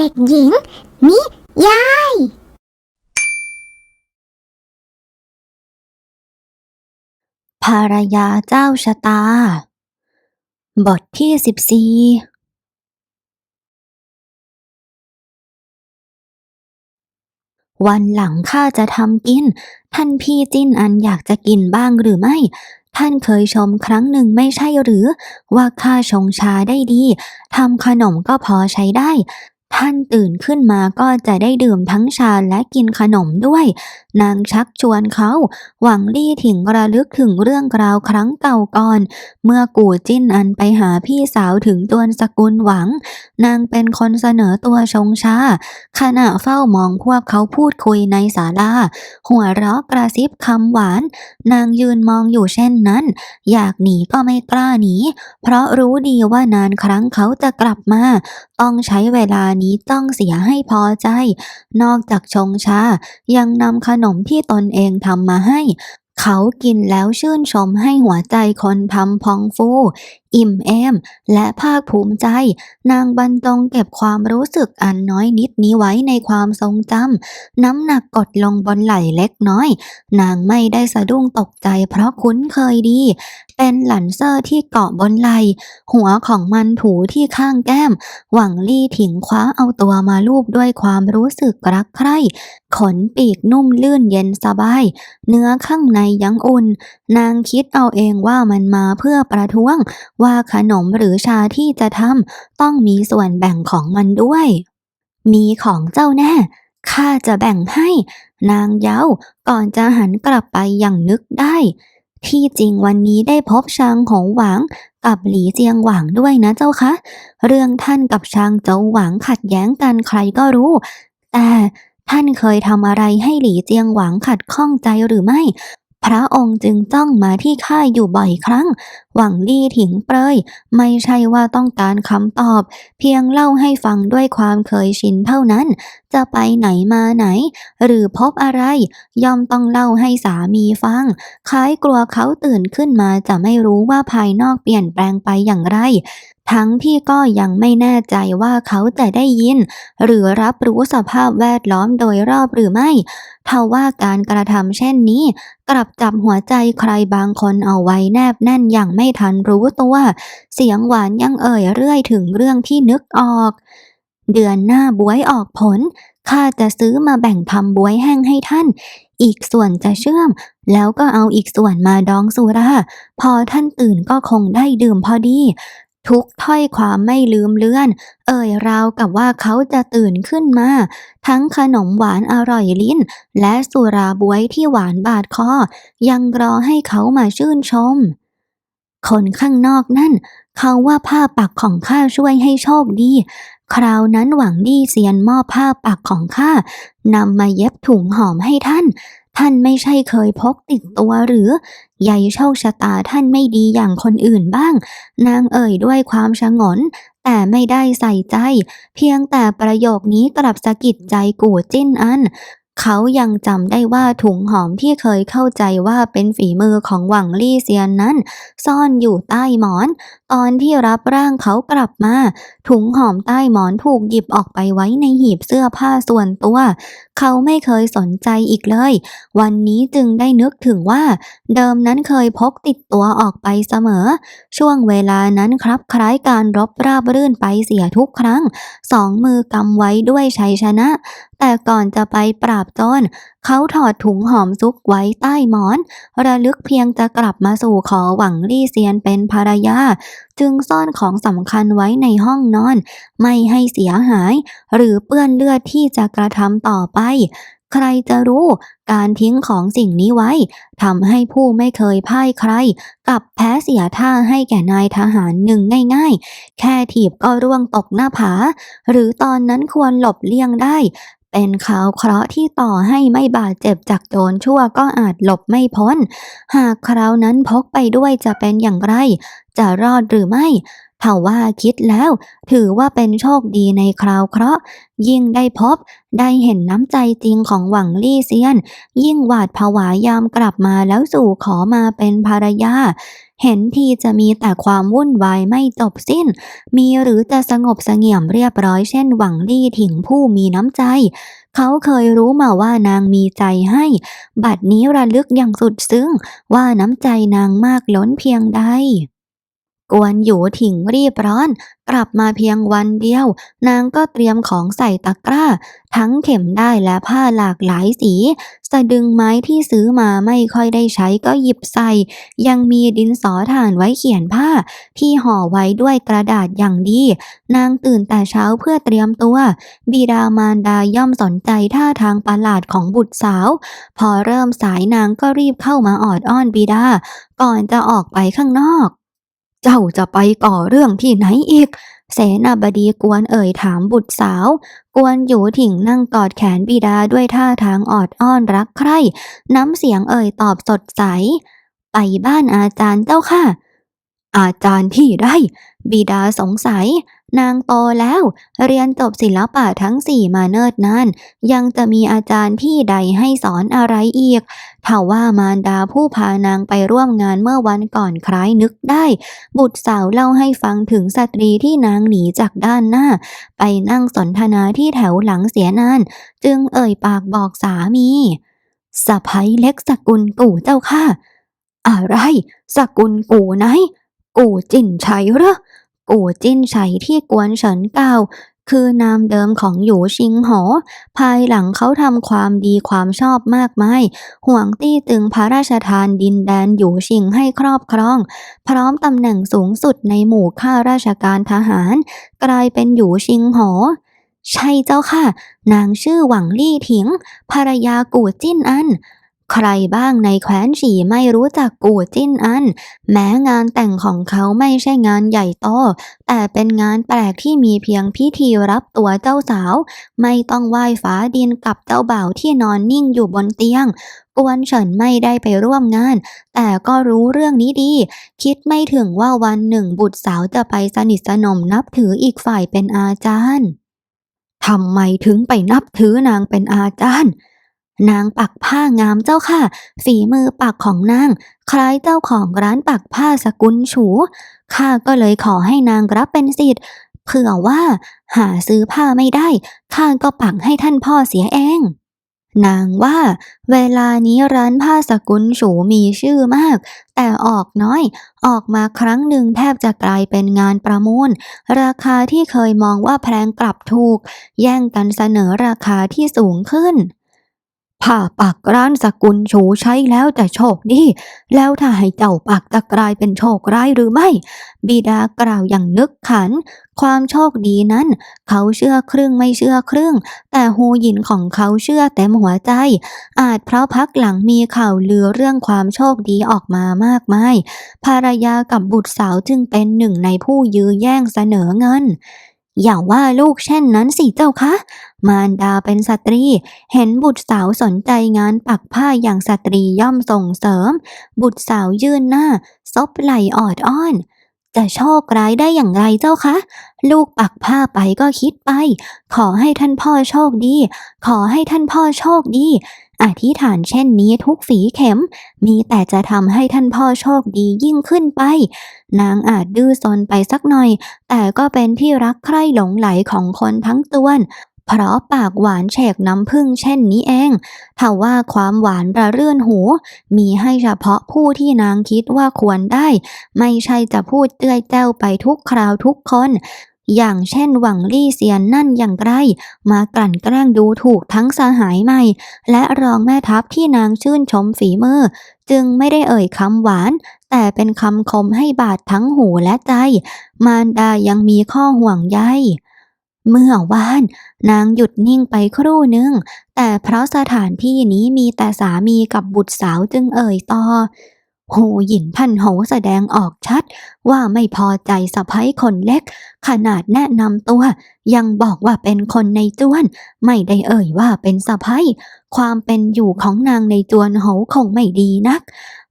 เด็กหญิง นิยายภรรยาเจ้าชะตา บทที่สิบสี่วันหลังข้าจะทำกิน ท่านพี่จิ้นอันอยากจะกินบ้างหรือไม่ ท่านเคยชมครั้งหนึ่งไม่ใช่หรือ ว่าข้าชงชาได้ดีทำขนมก็พอใช้ได้ ท่านตื่นขึ้นมาก็จะได้ดื่มทั้งชาและกินขนมด้วย นางชักชวนเขา หวังลี่ถิงระลึกถึงเรื่องราวครั้งเก่าก่อน เมื่อกูจิ้นอันไปหาพี่สาวถึงตวนสกุลหวัง นางเป็นคนเสนอตัวชงชา ขณะเฝ้ามองพวกเขาพูดคุยในศาลา หัวเราะกระซิบคำหวาน นางยืนมองอยู่เช่นนั้น อยากหนีก็ไม่กล้าหนี เพราะรู้ดีว่านานครั้งเขาจะกลับมา ต้องใช้เวลานี้ต้องเสียให้พอใจ นอกจากชงชา ยังนำขนมที่ตนเองทำมาให้ เขากินแล้วชื่นชมให้หัวใจคนทำพองฟูอิ่มเอม และภาคภูมิใจ นางบรรจงเก็บความรู้สึกอันน้อยนิดนี้ไว้ในความทรงจำน้ำหนักกดลงบนไหล่เล็กน้อย นางไม่ได้สะดุ้งตกใจเพราะคุ้นเคยดี เป็นหลันเซอร์ที่เกาะบนไหล่หัวของมันถูที่ข้างแก้ม หวังลี่ถิงคว้าเอาตัวมาลูบด้วยความรู้สึกรักใคร่ขนปีกนุ่มลื่นเย็นสบาย เนื้อข้างในยังอุ่น นางคิดเอาเองว่ามันมาเพื่อประท้วงว่าขนมหรือชาที่จะทำต้องมีส่วนแบ่งของมันด้วย มีของเจ้าแน่ข้าจะแบ่งให้ นางเย้าก่อนจะหันกลับไปอย่างนึกได้ ที่จริงวันนี้ได้พบชางหงหวางกับหลีเจียงหวางด้วยนะเจ้าคะ เรื่องท่านกับชางเจ้าหวางขัดแย้งกันใครก็รู้ แต่ท่านเคยทำอะไรให้หลีเจียงหวางขัดข้องใจหรือไม่ พระองค์จึงจ้องมาที่ข้าอยู่บ่อยครั้ง หวังลี่ถิงเปรย ไม่ใช่ว่าต้องการคำตอบ เพียงเล่าให้ฟังด้วยความเคยชินเท่านั้น จะไปไหนมาไหน หรือพบอะไร ย่อมต้องเล่าให้สามีฟัง คล้ายกลัวเขาตื่นขึ้นมาจะไม่รู้ว่าภายนอกเปลี่ยนแปลงไปอย่างไร ทั้งที่ก็ยังไม่แน่ใจว่าเขาจะได้ยิน หรือรับรู้สภาพแวดล้อมโดยรอบหรือไม่ทว่าการกระทำเช่นนี้ กลับจับหัวใจใครบางคนเอาไว้แนบแน่นอย่างไม่ทันรู้ตัว เสียงหวานยังเอ่ยเรื่อยถึงเรื่องที่นึกออก เดือนหน้าบวยออกผลข้าจะซื้อมาแบ่งทำบวยแห้งให้ท่าน อีกส่วนจะเชื่อม แล้วก็เอาอีกส่วนมาดองสุรา พอท่านตื่นก็คงได้ดื่มพอดี ทุกถ้อยความไม่ลืมเลือน เอ่ยราวกับว่าเขาจะตื่นขึ้นมา ทั้งขนมหวานอร่อยลิ้น และสุราบวยที่หวานบาดคอ ยังรอให้เขามาชื่นชม คนข้างนอกนั่น เขาว่าผ้าปักของข้าช่วยให้โชคดี คราวนั้นหวังดีเซียนมอบผ้าปักของข้านำมาเย็บถุงหอมให้ท่าน ท่านไม่ใช่เคยพกติดตัวหรือ ใหญ่โชคชะตาท่านไม่ดีอย่างคนอื่นบ้าง นางเอ่ยด้วยความชงน แต่ไม่ได้ใส่ใจ เพียงแต่ประโยคนี้กลับสะกิดใจกูจิ้นอัน เขายังจำได้ว่าถุงหอมที่เคยเข้าใจว่าเป็นฝีมือของหวังลี่เซียนนั้น ซ่อนอยู่ใต้หมอน ตอนที่รับร่างเขากลับมา ถุงหอมใต้หมอนถูกหยิบออกไปไว้ในหีบเสื้อผ้าส่วนตัว เขาไม่เคยสนใจอีกเลย วันนี้จึงได้นึกถึงว่า เดิมนั้นเคยพกติดตัวออกไปเสมอ ช่วงเวลานั้นครับคล้ายการรบราบรื่นไปเสียทุกครั้ง สองมือกำไว้ด้วยชัยชนะ แต่ก่อนจะไปปราบโจรเขาถอดถุงหอมซุกไว้ใต้หมอน ระลึกเพียงจะกลับมาสู่ขอหวังลี่เซียนเป็นภรรยา จึงซ่อนของสำคัญไว้ในห้องนอน ไม่ให้เสียหาย หรือเปื้อนเลือดที่จะกระทำต่อไปใครจะรู้การทิ้งของสิ่งนี้ไว้ทำให้ผู้ไม่เคยพ่ายใครกลับแพ้เสียท่าให้แก่นายทหารหนึ่งง่าย ๆ แค่ถีบก็ร่วงตกหน้าผา หรือตอนนั้นควรหลบเลี่ยงได้ เป็นข่าวเคราะห์ที่ต่อให้ไม่บาดเจ็บจากโจรชั่วก็อาจหลบไม่พ้น หากคราวนั้นพกไปด้วยจะเป็นอย่างไร จะรอดหรือไม่ ถ้าว่าคิดแล้ว ถือว่าเป็นโชคดีในคราวเคราะห์ยิ่งได้พบ ได้เห็นน้ำใจจริงของหวังลี่เซียน ยิ่งหวาดผวายามกลับมาแล้วสู่ขอมาเป็นภรรยา เห็นทีจะมีแต่ความวุ่นวายไม่จบสิ้น มีหรือจะสงบเสงี่ยมเรียบร้อยเช่นหวังลี่ถิงผู้มีน้ำใจ เขาเคยรู้มาว่านางมีใจให้ บัดนี้ระลึกอย่างสุดซึ้งว่าน้ำใจนางมากล้นเพียงใด กวนอยู่ถิงรีบร้อน กลับมาเพียงวันเดียว นางก็เตรียมของใส่ตะกร้า ทั้งเข็มได้และผ้าหลากหลายสี สะดึงไม้ที่ซื้อมาไม่ค่อยได้ใช้ก็หยิบใส่ ยังมีดินสอถ่านไว้เขียนผ้า ที่ห่อไว้ด้วยกระดาษอย่างดี นางตื่นแต่เช้าเพื่อเตรียมตัว บิดามารดาย่อมสนใจท่าทางประหลาดของบุตรสาว พอเริ่มสายนางก็รีบเข้ามาออดอ้อนบิดา ก่อนจะออกไปข้างนอก เจ้าจะไปก่อเรื่องที่ไหนอีก เสนาบดีกวนเอ่ยถามบุตรสาว กวนอยู่ถิงนั่งกอดแขนบิดาด้วยท่าทางออดอ้อนรักใคร่ น้ำเสียงเอ่ยตอบสดใส ไปบ้านอาจารย์เจ้าค่ะ อาจารย์ที่ได้ บิดาสงสัย นางโตแล้ว เรียนจบศิลปะทั้งสี่มาเนิดนานยังจะมีอาจารย์ที่ใดให้สอนอะไรอีกถ้าว่ามารดาผู้พานางไปร่วมงานเมื่อวันก่อนคล้ายนึกได้ บุตรสาวเล่าให้ฟังถึงสตรีที่นางหนีจากด้านหน้า ไปนั่งสนทนาที่แถวหลังเสียนาน จึงเอ่ยปากบอกสามีสะพ้ยเล็กสกุลกู่เจ้าค่ะ อะไร สกุลกู่ไหน กู่จินชัยเหรอ กู่จิ้นชัยที่กวนเฉินเก่าคือนามเดิมของหยูชิงหอภายหลังเขาทำความดีความชอบมากมาย ห่วงตี้ตึงพระราชทานดินแดนหยูชิงให้ครอบครอง พร้อมตำแหน่งสูงสุดในหมู่ข้าราชการทหาร กลายเป็นหยูชิงหอใช่เจ้าค่ะ นางชื่อหวังลี่ถิง ภรรยากู่จิ้นอัน ใครบ้างในแคว้นฉีไม่รู้จักกู่จิ้นอัน แม้งานแต่งของเขาไม่ใช่งานใหญ่โต แต่เป็นงานแปลกที่มีเพียงพิธีรับตัวเจ้าสาว ไม่ต้องไหว้ฟ้าดินกับเจ้าบ่าวที่นอนนิ่งอยู่บนเตียงกวนเฉินไม่ได้ไปร่วมงาน แต่ก็รู้เรื่องนี้ดี คิดไม่ถึงว่าวันหนึ่งบุตรสาวจะไปสนิทสนมนับถืออีกฝ่ายเป็นอาจารย์ทำไมถึงไปนับถือนางเป็นอาจารย์ นางปักผ้างามเจ้าค่ะ ฝีมือปักของนาง คล้ายเจ้าของร้านปักผ้าสกุลฉูข้าก็เลยขอให้นางรับเป็นสิทธิ์เผื่อว่า หาซื้อผ้าไม่ได้ข้าก็ปักให้ท่านพ่อเสียเอง นางว่า เวลานี้ร้านผ้าสกุลฉูมีชื่อมาก แต่ออกน้อย ออกมาครั้งหนึ่งแทบจะกลายเป็นงานประมูล ราคาที่เคยมองว่าแพงกลับถูก แย่งกันเสนอราคาที่สูงขึ้น ผ้าปักร้านสกุลโฉใช้แล้วจะโชคดี แล้วถ้าให้เจ้าปักจะกลายเป็นโชคร้ายหรือไม่ บิดากล่าวอย่างนึกขัน ความโชคดีนั้น เขาเชื่อครึ่งไม่เชื่อครึ่ง แต่ฮูหยินของเขาเชื่อเต็มหัวใจ อาจเพราะพักหลังมีข่าวลือเรื่องความโชคดีออกมามากมาย ภรรยากับบุตรสาวจึงเป็นหนึ่งในผู้ยื้อแย่งเสนอเงิน อย่าว่าลูกเช่นนั้นสิเจ้าคะ มารดาเป็นสตรี เห็นบุตรสาวสนใจงานปักผ้าอย่างสตรีย่อมส่งเสริม บุตรสาวยื่นหน้า ซบไหลออดอ้อน จะโชคร้ายได้อย่างไรเจ้าคะ ลูกปักผ้าไปก็คิดไป ขอให้ท่านพ่อโชคดี ขอให้ท่านพ่อโชคดี อธิษฐานเช่นนี้ทุกฝีเข็ม มีแต่จะทำให้ท่านพ่อโชคดียิ่งขึ้นไป นางอาจดื้อซนไปสักหน่อย แต่ก็เป็นที่รักใคร่หลงไหลของคนทั้งตวนเพราะปากหวานแฉกน้ำผึ้งเช่นนี้เองถ้าว่าความหวานระเรื่อนหู มีให้เฉพาะผู้ที่นางคิดว่าควรได้ ไม่ใช่จะพูดเตื้อยแจ้วไปทุกคราวทุกคน อย่างเช่นหวังลี่เซียนนั่นอย่างไรมากลั่นแกล้งดูถูกทั้งสหายใหม่ และรองแม่ทัพที่นางชื่นชมฝีมือ จึงไม่ได้เอ่ยคำหวาน แต่เป็นคำคมให้บาดทั้งหูและใจ มารดายังมีข้อห่วงใยเมื่อวาน นางหยุดนิ่งไปครู่หนึ่ง แต่เพราะสถานที่นี้มีแต่สามีกับบุตรสาวจึงเอ่ยต่อ หหยินพันโหแสดงออกชัดว่าไม่พอใจสะพ้ยคนเล็ก ขนาดแนะนำตัว ยังบอกว่าเป็นคนในจวน ไม่ได้เอ่ยว่าเป็นสะพ้ยความเป็นอยู่ของนางในจวนโหคงไม่ดีนัก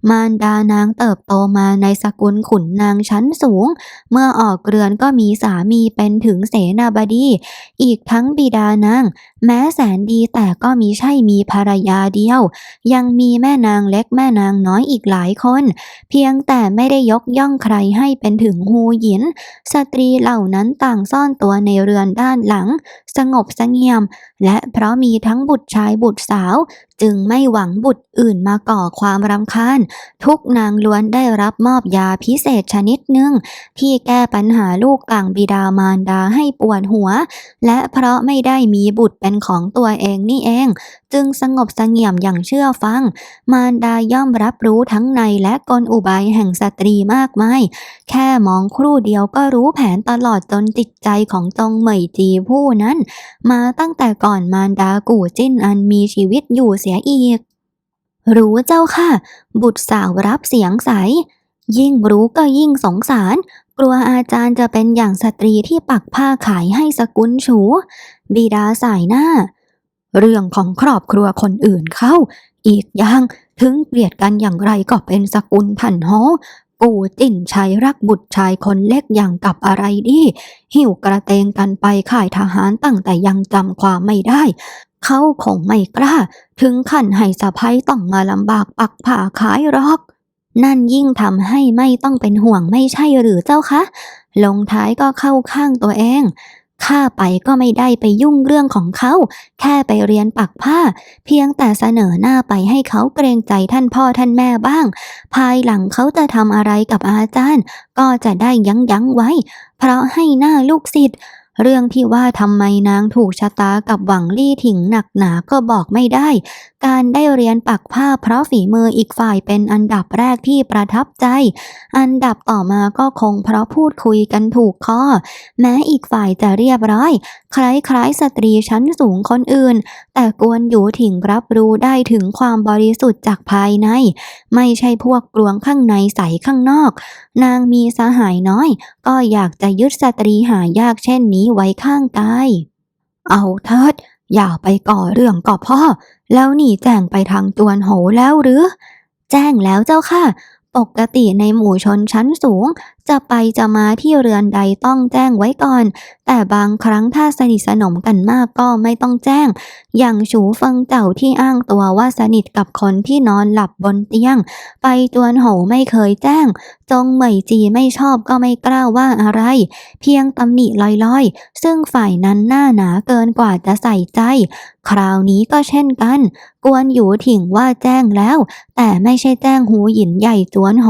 มารดานางเติบโตมาในสกุลขุนนางชั้นสูง เมื่อออกเรือนก็มีสามีเป็นถึงเสนาบดี อีกทั้งบิดานาง แม้แสนดีแต่ก็มีใช่มีภรรยาเดียว ยังมีแม่นางเล็กแม่นางน้อยอีกหลายคน เพียงแต่ไม่ได้ยกย่องใครให้เป็นถึงฮูหยิน สตรีเหล่านั้นต่างซ่อนตัวในเรือนด้านหลัง สงบสงี่ยม และเพราะมีทั้งบุตรชายบุตรสาว จึงไม่หวังบุตรอื่นมาก่อความรำคาญ ทุกนางล้วนได้รับมอบยาพิเศษชนิดหนึ่ง ที่แก้ปัญหาลูกต่างบิดามารดาให้ปวดหัว และเพราะไม่ได้มีบุตรเป็นของตัวเองนี่เอง จึงสงบสงี่ยมอย่างเชื่อฟัง มารดาย่อมรับรู้ทั้งในและกลอุบายแห่งสตรีมากมาย แค่มองครู่เดียวก็รู้แผนตลอดจนจิตใจของจงเหมยจีผู้นั้น มาตั้งแต่ก่อนมารดากู่จิ้นอันมีชีวิตอยู่เสียอีก รู้เจ้าค่ะ บุตรสาวรับเสียงใส ยิ่งรู้ก็ยิ่งสงสาร กลัวอาจารย์จะเป็นอย่างสตรีที่ปักผ้าขายให้สกุลชู บิดาสายหน้า เรื่องของครอบครัวคนอื่นเข้า อีกอย่างถึงเกลียดกันอย่างไรก็เป็นสกุลผันโฮ กูจิ้นชัยรักบุตรชายคนเล็กอย่างกับอะไรดี หิวกระเตงกันไปข่ายทหารตั้งแต่ยังจำความไม่ได้ เขาคงไม่กล้า ถึงขั้นให้สะพ้ยต้องมาลำบากปักผ่าขายรอกนั่นยิ่งทำให้ไม่ต้องเป็นห่วงไม่ใช่หรือเจ้าคะ ลงท้ายก็เข้าข้างตัวเอง ข้าไปก็ไม่ได้ไปยุ่งเรื่องของเขา แค่ไปเรียนปักผ้า เพียงแต่เสนอหน้าไปให้เขาเกรงใจท่านพ่อท่านแม่บ้าง ภายหลังเขาจะทำอะไรกับอาจารย์ ก็จะได้ยั้งยั้งไว้ เพราะให้หน้าลูกศิษย์ เรื่องที่ว่าทำไมนางถูกชะตากับหวังลี่ถิงหนักหนาก็บอกไม่ได้ การได้เรียนปักผ้าเพราะฝีมืออีกฝ่ายเป็นอันดับแรกที่ประทับใจ อันดับต่อมาก็คงเพราะพูดคุยกันถูกข้อแม้อีกฝ่ายจะเรียบร้อย คล้ายๆสตรีชั้นสูงคนอื่น แต่กวนอยู่ถิงรับรู้ได้ถึงความบริสุทธิ์จากภายใน ไม่ใช่พวกกลวงข้างในใสข้างนอก นางมีสหายน้อย ก็อยากจะยึดสตรีหายากเช่นนี้ไว้ข้างกาย เอาเถิดอย่าไปก่อเรื่องก่อพ่อ แล้วหนีแจ้งไปทางจวนโหแล้วหรือ แจ้งแล้วเจ้าค่ะ ปกติในหมู่ชนชั้นสูง จะไปจะมาที่เรือนใดต้องแจ้งไว้ก่อน แต่บางครั้งถ้าสนิทสนมกันมากก็ไม่ต้องแจ้ง อย่างฉูเฟิงเจ้าที่อ้างตัวว่าสนิทกับคนที่นอนหลับบนเตียง ไปจวนโหไม่เคยแจ้ง จงเหมยจีไม่ชอบก็ไม่กล้าว่าอะไร เพียงตำหนิลอยๆ ซึ่งฝ่ายนั้นหน้าหนาเกินกว่าจะใส่ใจ คราวนี้ก็เช่นกัน กวนอยู่ถิ่งว่าแจ้งแล้ว แต่ไม่ใช่แจ้งหูหยินใหญ่จวนโห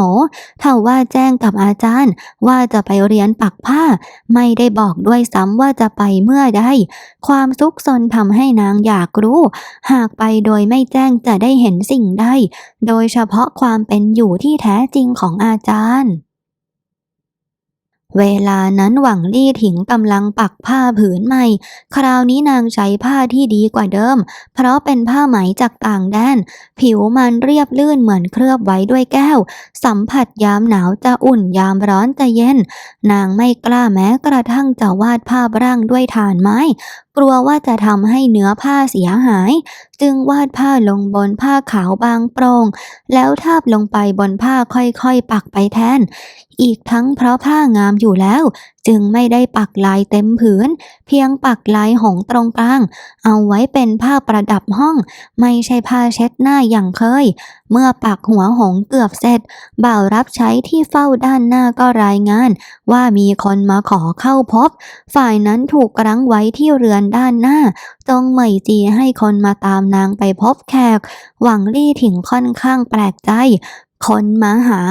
ถ้าว่าแจ้งกับอาจารย์ว่าจะไปเรียนปักผ้า ไม่ได้บอกด้วยซ้ำว่าจะไปเมื่อใดความซุกซนทำให้นางอยากรู้ หากไปโดยไม่แจ้งจะได้เห็นสิ่งใดโดยเฉพาะความเป็นอยู่ที่แท้จริงของอาจารย์ เวลานั้นหวังลี่ถิงกำลังปักผ้าผืนใหม่ คราวนี้นางใช้ผ้าที่ดีกว่าเดิม เพราะเป็นผ้าไหมจากต่างแดน ผิวมันเรียบลื่นเหมือนเคลือบไว้ด้วยแก้ว สัมผัสยามหนาวจะอุ่นยามร้อนจะเย็น นางไม่กล้าแม้กระทั่งจะวาดภาพร่างด้วยฐานไม้ กลัวว่าจะทำให้เนื้อผ้าเสียหาย จึงวาดผ้าลงบนผ้าขาวบางโปร่งแล้วทาบลงไปบนผ้าค่อยๆปักไปแทน อีกทั้งเพราะผ้างามอยู่แล้ว จึงไม่ได้ปักลายเต็มผืน เพียงปักลายหงตรงกลาง เอาไว้เป็นผ้าประดับห้อง ไม่ใช่ผ้าเช็ดหน้าอย่างเคย เมื่อปักหัวหงเกือบเสร็จ บ่าวรับใช้ที่เฝ้าด้านหน้าก็รายงาน ว่ามีคนมาขอเข้าพบ ฝ่ายนั้นถูกรั้งไว้ที่เรือนด้านหน้าจงเหมยจีให้คนมาตามนางไปพบแขก หวังลี่ถิงค่อนข้างแปลกใจ คนมาหา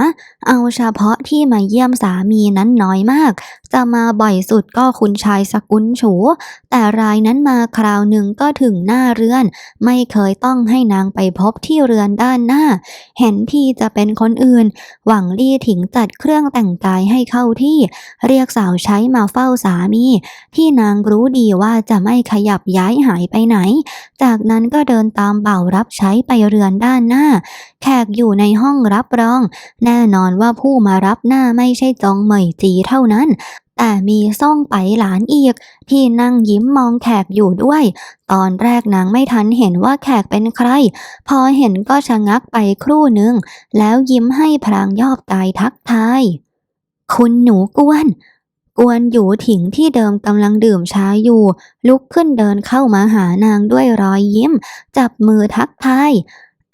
เอาเฉพาะที่มาเยี่ยมสามีนั้นน้อยมาก จะมาบ่อยสุดก็คุณชายสกุลฉูแต่รายนั้นมาคราวหนึ่งก็ถึงหน้าเรือน ไม่เคยต้องให้นางไปพบที่เรือนด้านหน้า เห็นที่จะเป็นคนอื่น หวังลี่ถิงจัดเครื่องแต่งกายให้เข้าที่ เรียกสาวใช้มาเฝ้าสามี ที่นางรู้ดีว่าจะไม่ขยับย้ายหายไปไหน จากนั้นก็เดินตามเบ่ารับใช้ไปเรือนด้านหน้า แขกอยู่ในห้องรับรอง แน่นอนว่าผู้มารับหน้าไม่ใช่จองเหมยจีเท่านั้น แต่มีซ่องไปหลานอีก ที่นั่งยิ้มมองแขกอยู่ด้วย ตอนแรกนางไม่ทันเห็นว่าแขกเป็นใคร พอเห็นก็ชะงักไปครู่หนึ่ง แล้วยิ้มให้พรางยอบกายทักทาย คุณหนูกวนกวนอยู่ถิงที่เดิมกำลังดื่มชาอยู่ ลุกขึ้นเดินเข้ามาหานางด้วยรอยยิ้ม จับมือทักทาย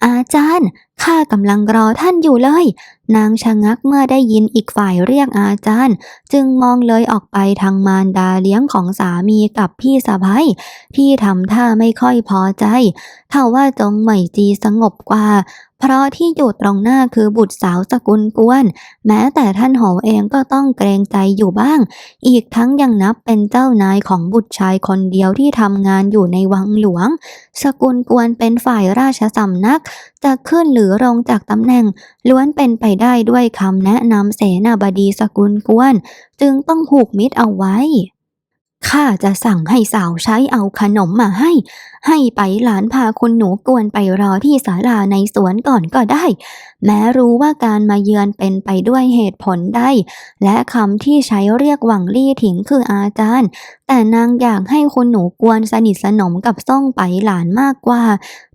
อาจารย์ข้ากำลังรอท่านอยู่เลย นางชะงักเมื่อได้ยินอีกฝ่ายเรียกอาจารย์ จึงมองเลยออกไปทางมารดาเลี้ยงของสามีกับพี่สะพ้ยที่ทำท่าไม่ค่อยพอใจถ้าว่าจงเหมยจีสงบกว่า เพราะที่อยู่ตรงหน้าคือบุตรสาวสกุลกวน แม้แต่ท่านโหเองก็ต้องเกรงใจอยู่บ้าง อีกทั้งยังนับเป็นเจ้านายของบุตรชายคนเดียวที่ทำงานอยู่ในวังหลวง สกุลกวนเป็นฝ่ายราชสำนัก จะขึ้นหรือลงจากตำแหน่ง ล้วนเป็นไปได้ด้วยคำแนะนำเสนาบดีสกุลกวน จึงต้องผูกมิตรเอาไว้ ข้าจะสั่งให้สาวใช้เอาขนมมาให้ ให้ไปหลานพาคุณหนูกวนไปรอที่ศาลาในสวนก่อนก็ได้ แม้รู้ว่าการมาเยือนเป็นไปด้วยเหตุผลได้ และคำที่ใช้เรียกหวังลี่ถิงคืออาจารย์ แต่นางอยากให้คุณหนูกวนสนิทสนมกับซ่องไปหลานมากกว่า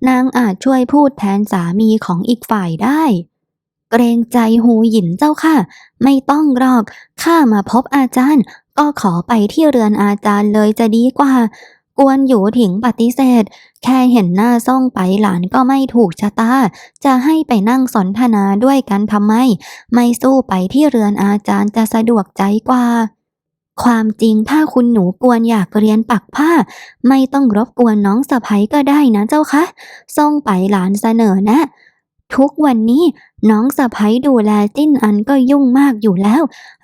นางอาจช่วยพูดแทนสามีของอีกฝ่ายได้เกรงใจหูหยินเจ้าค่ะ ไม่ต้องหรอก ข้ามาพบอาจารย์ ก็ขอไปที่เรือนอาจารย์เลยจะดีกว่า กวนอยู่ถิงปฏิเสธ แค่เห็นหน้าซ่องไปหลานก็ไม่ถูกชะตา จะให้ไปนั่งสนทนาด้วยกันทำไม ไม่สู้ไปที่เรือนอาจารย์จะสะดวกใจกว่าความจริงถ้าคุณหนูกวนอยากเรียนปักผ้า ไม่ต้องรบกวนน้องสะพ้ยก็ได้นะเจ้าคะส่งไปหลานเสนอแนะ ทุกวันนี้น้องสะพ้ยดูแลจิ้นอันก็ยุ่งมากอยู่แล้ว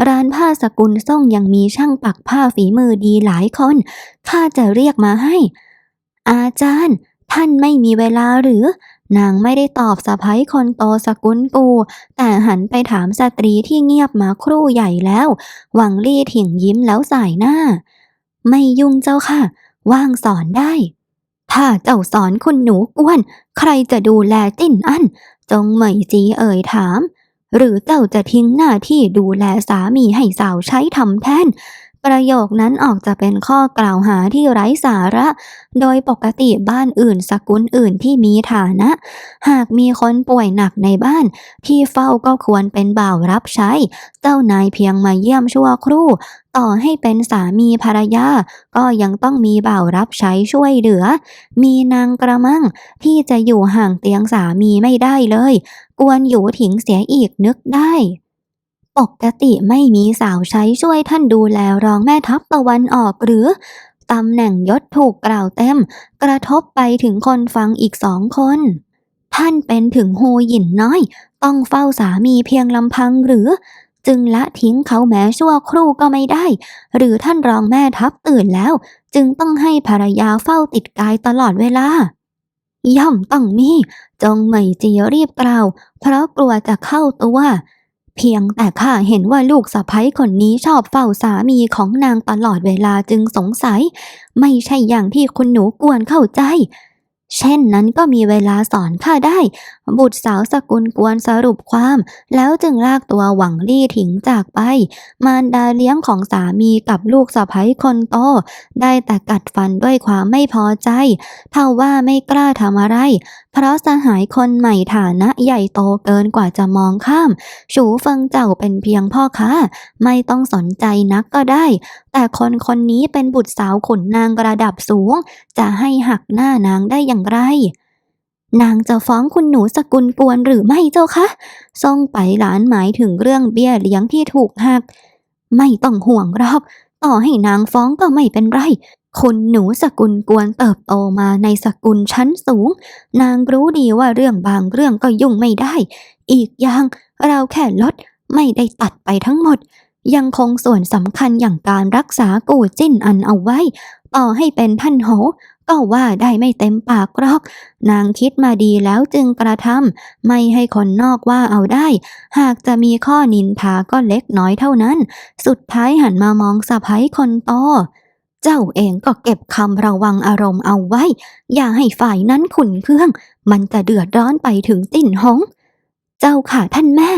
ร้านผ้าสกุลส่งยังมีช่างปักผ้าฝีมือดีหลายคนข้าจะเรียกมาให้ อาจารย์ ท่านไม่มีเวลาหรือ นางไม่ได้ตอบสะพ้ยคนโตสกุลกู แต่หันไปถามสตรีที่เงียบมาครู่ใหญ่แล้ว หวังลี่ถิ่งยิ้มแล้วสายหน้า ไม่ยุ่งเจ้าค่ะ ว่างสอนได้ ถ้าเจ้าสอนคุณหนูกวน ใครจะดูแลจิ้นอันจงเหมยจีเอ่ยถาม หรือเจ้าจะทิ้งหน้าที่ดูแลสามีให้สาวใช้ทำแทน ประโยคนั้นออกจะเป็นข้อกล่าวหาที่ไร้สาระ โดยปกติบ้านอื่นสกุลอื่นที่มีฐานะ หากมีคนป่วยหนักในบ้าน ที่เฝ้าก็ควรเป็นบ่าวรับใช้ เจ้านายเพียงมาเยี่ยมชั่วครู่ ต่อให้เป็นสามีภรรยา ก็ยังต้องมีบ่าวรับใช้ช่วยเหลือ มีนางกระมังที่จะอยู่ห่างเตียงสามีไม่ได้เลย กวนอยู่ถิงเสียอีกนึกได้ ปกติไม่มีสาวใช้ช่วยท่านดูแลรองแม่ทัพตะวันออกหรือตำแหน่งยศถูกกล่าวเต็ม กระทบไปถึงคนฟังอีกสองคน ท่านเป็นถึงโฮหยินน้อย ต้องเฝ้าสามีเพียงลำพังหรือ จึงละทิ้งเขาแม้ชั่วครู่ก็ไม่ได้ หรือท่านรองแม่ทัพตื่นแล้ว จึงต้องให้ภรรยาเฝ้าติดกายตลอดเวลา ย่อมต้องมี จงเหมยจีรีบกล่าว เพราะกลัวจะเข้าตัว เพียงแต่ข้าเห็นว่าลูกสะใภ้คนนี้ชอบเฝ้าสามีของนางตลอดเวลาจึงสงสัย ไม่ใช่อย่างที่คุณหนูกวนเข้าใจ เช่นนั้นก็มีเวลาสอนข้าได้ บุตรสาวสกุลกวนสรุปความ แล้วจึงลากตัวหวังลี่ถิงจากไป มารดาเลี้ยงของสามีกับลูกสะใภ้คนโต ได้แต่กัดฟันด้วยความไม่พอใจ เท่าว่าไม่กล้าทำอะไร เพราะสหายคนใหม่ฐานะใหญ่โตเกินกว่าจะมองข้ามฉูเฟิงเจ้าเป็นเพียงพ่อค้า ไม่ต้องสนใจนักก็ได้ แต่คนคนนี้เป็นบุตรสาวขุนนางระดับสูง จะให้หักหน้านางได้อย่างไร นางจะฟ้องคุณหนูสกุลกวนหรือไม่เจ้าคะส่งไปหลานหมายถึงเรื่องเบี้ยเลี้ยงที่ถูกหัก ไม่ต้องห่วงหรอก ต่อให้นางฟ้องก็ไม่เป็นไร คุณหนูสกุลกวนเติบโตมาในสกุลชั้นสูง นางรู้ดีว่าเรื่องบางเรื่องก็ยุ่งไม่ได้ อีกอย่างเราแค่ลดไม่ได้ตัดไปทั้งหมด ยังคงส่วนสำคัญอย่างการรักษากูจิ้นอันเอาไว้ ต่อให้เป็นท่านโห ก็ว่าได้ไม่เต็มปากหรอก นางคิดมาดีแล้วจึงกระทำไม่ให้คนนอกว่าเอาได้ หากจะมีข้อนินทาก็เล็กน้อยเท่านั้น สุดท้ายหันมามองสะพ้ยคนโตเจ้าเองก็เก็บคำระวังอารมณ์เอาไว้ อย่าให้ฝ่ายนั้นขุนเคือง มันจะเดือดร้อนไปถึงจิ้นหง เจ้าค่ะท่านแม่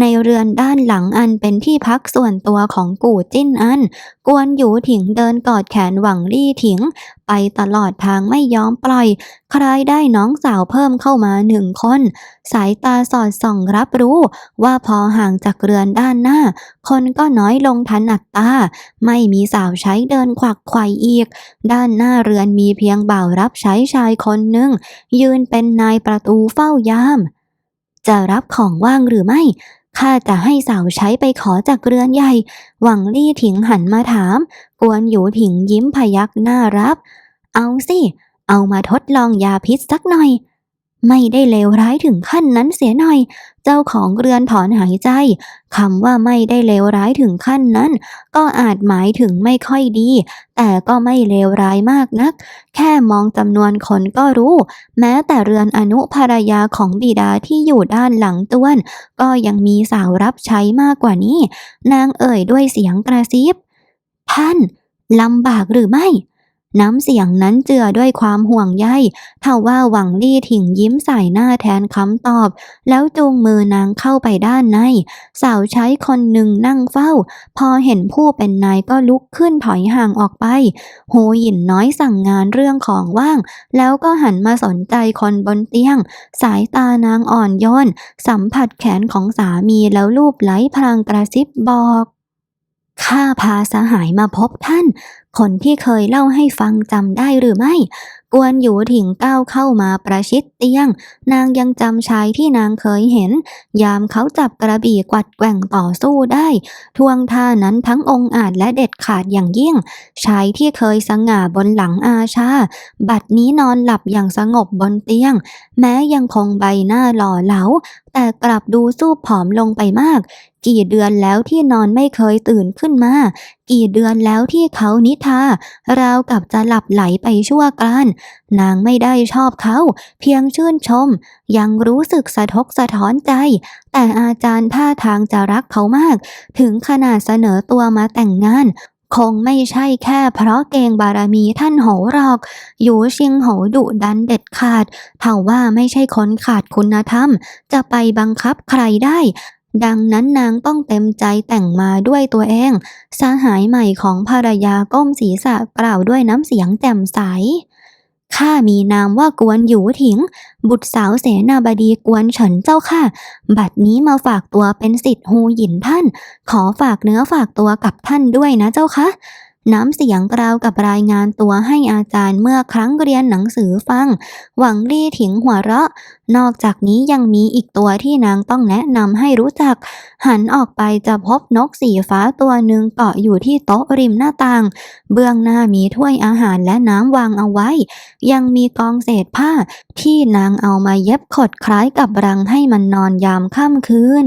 ในเรือนด้านหลังอันเป็นที่พักส่วนตัวของกู่จิ้นอัน กวนหยูถิงเดินกอดแขนหวังลี่ถิง ไปตลอดทางไม่ยอมปล่อย ใครได้น้องสาวเพิ่มเข้ามาหนึ่งคน สายตาสอดส่องรับรู้ว่าพอห่างจากเรือนด้านหน้า คนก็น้อยลงทันอัตตา ไม่มีสาวใช้เดินขวักไขว่อีก ด้านหน้าเรือนมีเพียงบ่าวรับใช้ชายคนหนึ่งยืนเป็นนายประตูเฝ้ายามจะรับของว่างหรือไม่ ข้าจะให้สาวใช้ไปขอจากเรือนใหญ่ หวังลี่ถิงหันมาถาม กวนหยูถิงยิ้มพยักหน้ารับ เอาสิ เอามาทดลองยาพิษสักหน่อย ไม่ได้เลวร้ายถึงขั้นนั้นเสียหน่อย เจ้าของเรือนถอนหายใจคำว่าไม่ได้เลวร้ายถึงขั้นนั้น ก็อาจหมายถึงไม่ค่อยดี แต่ก็ไม่เลวร้ายมากนัก แค่มองจำนวนคนก็รู้ แม้แต่เรือนอนุภรรยาของบิดาที่อยู่ด้านหลังต้วน ก็ยังมีสาวรับใช้มากกว่านี้ นางเอ่ยด้วยเสียงกระซิบ ท่านลำบากหรือไม่ น้ำเสียงนั้นเจือด้วยความห่วงใยทว่าหวังลี่ถิงยิ้มใส่หน้าแทนคำตอบ แล้วจูงมือนางเข้าไปด้านใน สาวใช้คนหนึ่งนั่งเฝ้า พอเห็นผู้เป็นนายก็ลุกขึ้นถอยห่างออกไปโฮหยินน้อยสั่งงานเรื่องของว่าง แล้วก็หันมาสนใจคนบนเตียง สายตานางอ่อนโยน สัมผัสแขนของสามีแล้วลูบไหลพลางกระซิบบอก ข้าพาสหายมาพบท่าน คนที่เคยเล่าให้ฟังจำได้หรือไม่ กวนหยูถิงก้าวเข้ามาประชิดเตียง นางยังจำชายที่นางเคยเห็น ยามเขาจับกระบี่กวัดแกว่งต่อสู้ได้ ทวงท่านั้นทั้งองค์อาจและเด็ดขาดอย่างยิ่ง ชายที่เคยสง่าบนหลังอาชา บัดนี้นอนหลับอย่างสงบบนเตียง แม้ยังคงใบหน้าหล่อเหลาแต่กลับดูสู้ผอมลงไปมาก กี่เดือนแล้วที่นอนไม่เคยตื่นขึ้นมา กี่เดือนแล้วที่เขานิทาราวกับจะหลับไหลไปชั่วกลานนางไม่ได้ชอบเขา เพียงชื่นชม ยังรู้สึกสะทกสะท้อนใจ แต่อาจารย์ท่าทางจะรักเขามาก ถึงขนาดเสนอตัวมาแต่งงานคงไม่ใช่แค่เพราะเกงบารมีท่านโหหรอก อยู่ชิงโหดุดันเด็ดขาดเท่าว่าไม่ใช่คนขาดคุณธรรม จะไปบังคับใครได้ ดังนั้นนางต้องเต็มใจแต่งมาด้วยตัวเอง สหายใหม่ของภรรยาก้มศีรษะกล่าวด้วยน้ำเสียงแจ่มใส ข้ามีนามว่ากวนอยู่ถิง บุตรสาวเสนาบดีกวนเฉินเจ้าค่ะ บัดนี้มาฝากตัวเป็นสิทธิ์ฮูหยินท่าน ขอฝากเนื้อฝากตัวกับท่านด้วยนะเจ้าค่ะ น้ำเสียงกราวกับรายงานตัวให้อาจารย์เมื่อครั้งเรียนหนังสือฟัง หวังลี่ถิงหัวเราะ นอกจากนี้ยังมีอีกตัวที่นางต้องแนะนำให้รู้จัก หันออกไปจะพบนกสีฟ้าตัวหนึ่งเกาะอยู่ที่โต๊ะริมหน้าต่าง เบื้องหน้ามีถ้วยอาหารและน้ำวางเอาไว้ ยังมีกองเศษผ้าที่นางเอามาเย็บขดคล้ายกับรังให้มันนอนยามค่ำคืน